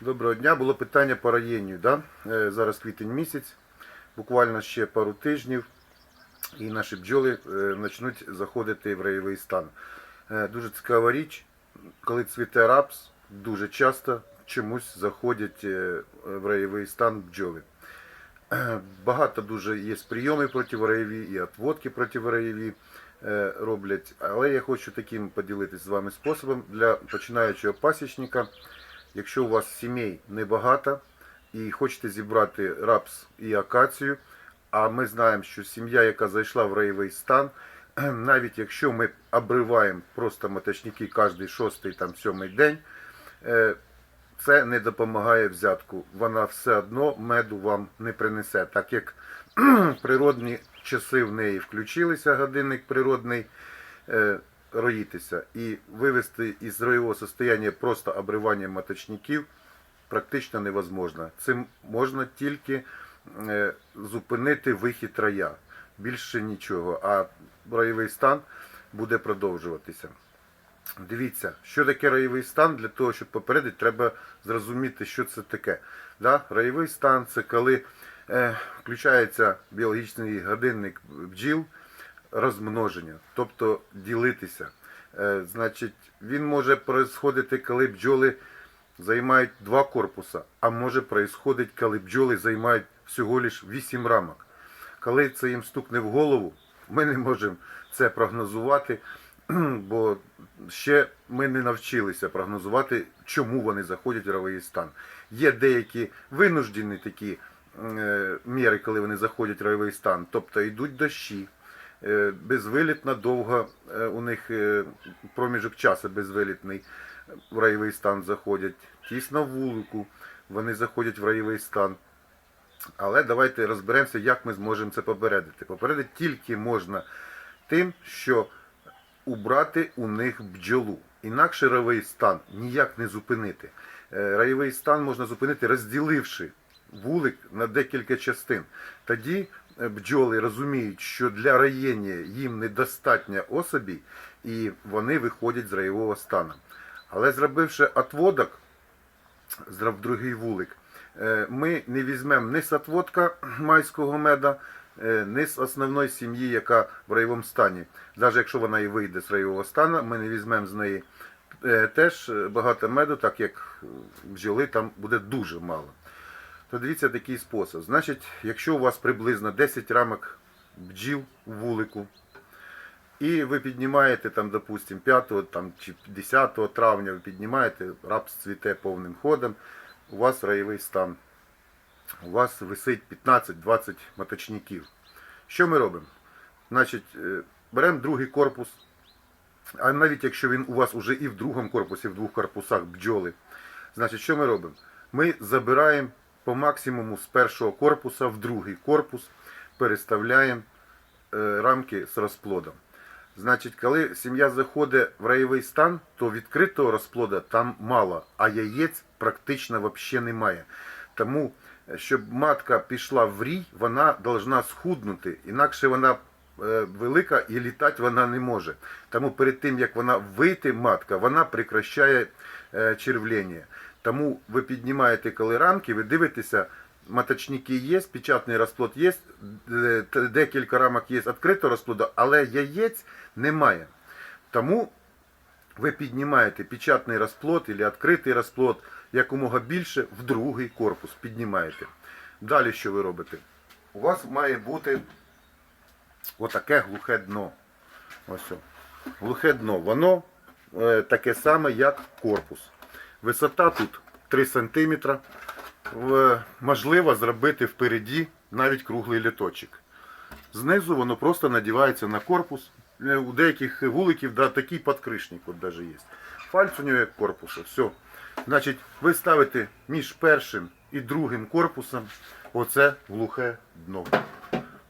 Доброго дня. Було питання по раєнню. Да? Е, Зараз квітень місяць, буквально ще пару тижнів, і наші бджоли е, почнуть заходити в раєвий стан. Е, Дуже цікава річ, коли цвіте рапс, дуже часто чомусь заходять в раєвий стан бджоли. Багато дуже є прийоми противораєві і отводки противораєві е, роблять. Але я хочу таким поділитися з вами способом для починаючого пасічника. Якщо у вас сімей небагато і хочете зібрати рапс і акацію, а ми знаємо, що сім'я, яка зайшла в раєвий стан, навіть якщо ми обриваємо просто моточники кожний шостий там сьомий день, е, це не допомагає взятку. Вона все одно меду вам не принесе, так як природні часи в неї включилися, годинник природний, е, роїтися. І вивести із роєвого состояння просто обривання моточників практично невозможно. Цим можна тільки е, зупинити вихід рая. Більше нічого. А роєвий стан буде продовжуватися. Дивіться, що таке раєвий стан, для того, щоб попередити, треба зрозуміти, що це таке. Да? Раєвий стан це коли е, включається біологічний годинник бджіл розмноження, тобто ділитися. Е, значить, він може происходити, коли бджоли займають два корпуса, а може происходити, коли бджоли займають всього лиш 8 рамок. Коли це їм стукне в голову, ми не можемо це прогнозувати, бо ще ми не навчилися прогнозувати, чому вони заходять в ровий стан. Є деякі винуждені такі е, міри, коли вони заходять в ройовий стан, тобто йдуть дощі, е, безвилітно довго е, у них е, проміжок часу безвилітний в райовий стан заходять, тісно вулику, вони заходять в райовий стан. Але давайте розберемося, як ми зможемо це попередити. Попередити тільки можна тим, що убрати у них бджолу. Інакше райовий стан ніяк не зупинити. Райовий стан можна зупинити, розділивши вулик на декілька частин. Тоді бджоли розуміють, що для раєння їм недостатньо особій, і вони виходять з райового стану. Але зробивши отводок, зроб другий вулик, е, ми не візьмемо ні з отводка майського меда, е, ні з основної сім'ї, яка в райовому стані. Навіть якщо вона і вийде з райового стану, ми не візьмемо з неї е, теж багато меду, так як бджоли там буде дуже мало. То дивіться такий спосіб. Значить, якщо у вас приблизно 10 рамок бджіл в вулику, і ви піднімаєте там, допустим, 5 там, чи 10 травня ви піднімаєте, рапс цвіте повним ходом, у вас раєвий стан. У вас висить 15-20 моточників. Що ми робимо? Значить, е, беремо другий корпус, а навіть якщо він у вас уже і в другому корпусі, в двох корпусах бджоли, значить, що ми робимо? Ми забираємо по максимуму з першого корпуса в другий корпус, переставляємо е, рамки з розплодом. Значить, коли сім'я заходить в раєвий стан, то відкритого розплода там мало, а яєць практично взагалі немає. Тому, е, щоб матка пішла в рій, вона повинна схуднути, інакше вона е, велика і літати вона не може. Тому перед тим, як вона вийти, матка, вона прекращає е, червлення. Тому ви піднімаєте коли рамки, ви дивитеся, маточники є, печатний розплод є, е, декілька рамок є відкритого розплоду, але яєць немає. Тому ви піднімаєте печатний розплод або відкритий розплод якомога більше в другий корпус піднімаєте. Далі що ви робите? У вас має бути отаке глухе дно. Ось. Глухе дно. Воно е, таке саме, як корпус. Висота тут 3 см. Можливо зробити впереді навіть круглий літочок. Знизу воно просто надівається на корпус. Е, У деяких вуликів да, такий подкришник от є. Фальц у нього як корпусу. Все. Значить, ви ставите між першим і другим корпусом оце глухе дно.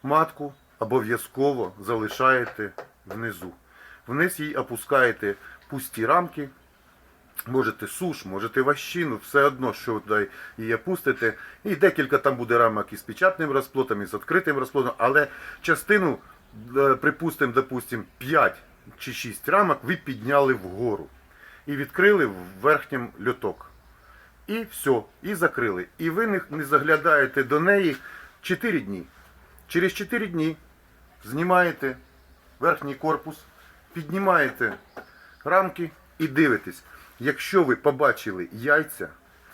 Матку обов'язково залишаєте внизу. Вниз їй опускаєте пусті рамки, Можете суш, можете ващину, все одно, що туди її опустите. І декілька там буде рамок із печатним розплодом, і з відкритим розплодом, але частину, е, припустимо, допустим, 5 чи 6 рамок ви підняли вгору і відкрили в верхнім льоток. І все, і закрили. І ви не заглядаєте до неї 4 дні. Через 4 дні знімаєте верхній корпус, піднімаєте рамки і дивитесь. Якщо ви побачили яйця,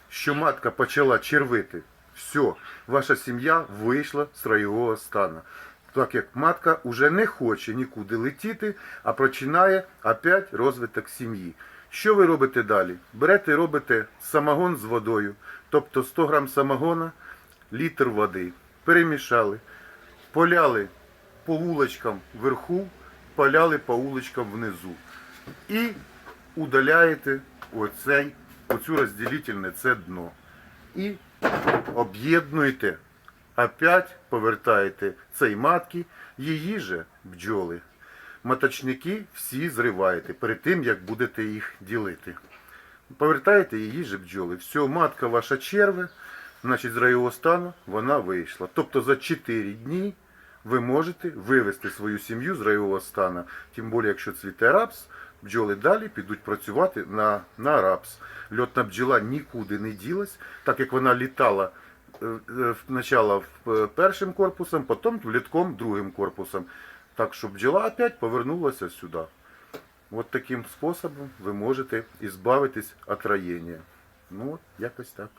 що матка почала червити, все, ваша сім'я вийшла з райового стану. Так як матка вже не хоче нікуди летіти, а починає опять розвиток сім'ї. Що ви робите далі? Берете і робите самогон з водою, тобто 100 грам самогона, літр води, перемішали, поляли по вулочкам вверху, поляли по вулочкам внизу. І удаляєте оцей, оцю розділительне це дно. І об'єднуєте, опять повертаєте цей матки, її же бджоли. Маточники всі зриваєте перед тим, як будете їх ділити. Повертаєте її же бджоли. Все, матка ваша черве, значить з райового стану вона вийшла. Тобто за 4 дні ви можете вивести свою сім'ю з райового стану. Тим більше, якщо цвіте рапс, бджоли далі підуть працювати на, на рапс. Льотна бджола нікуди не ділась, так як вона літала е, е, спочатку першим корпусом, потім влітком другим корпусом. Так що бджола опять повернулася сюди. От таким способом ви можете ізбавитись від роєння. Ну, от якось так.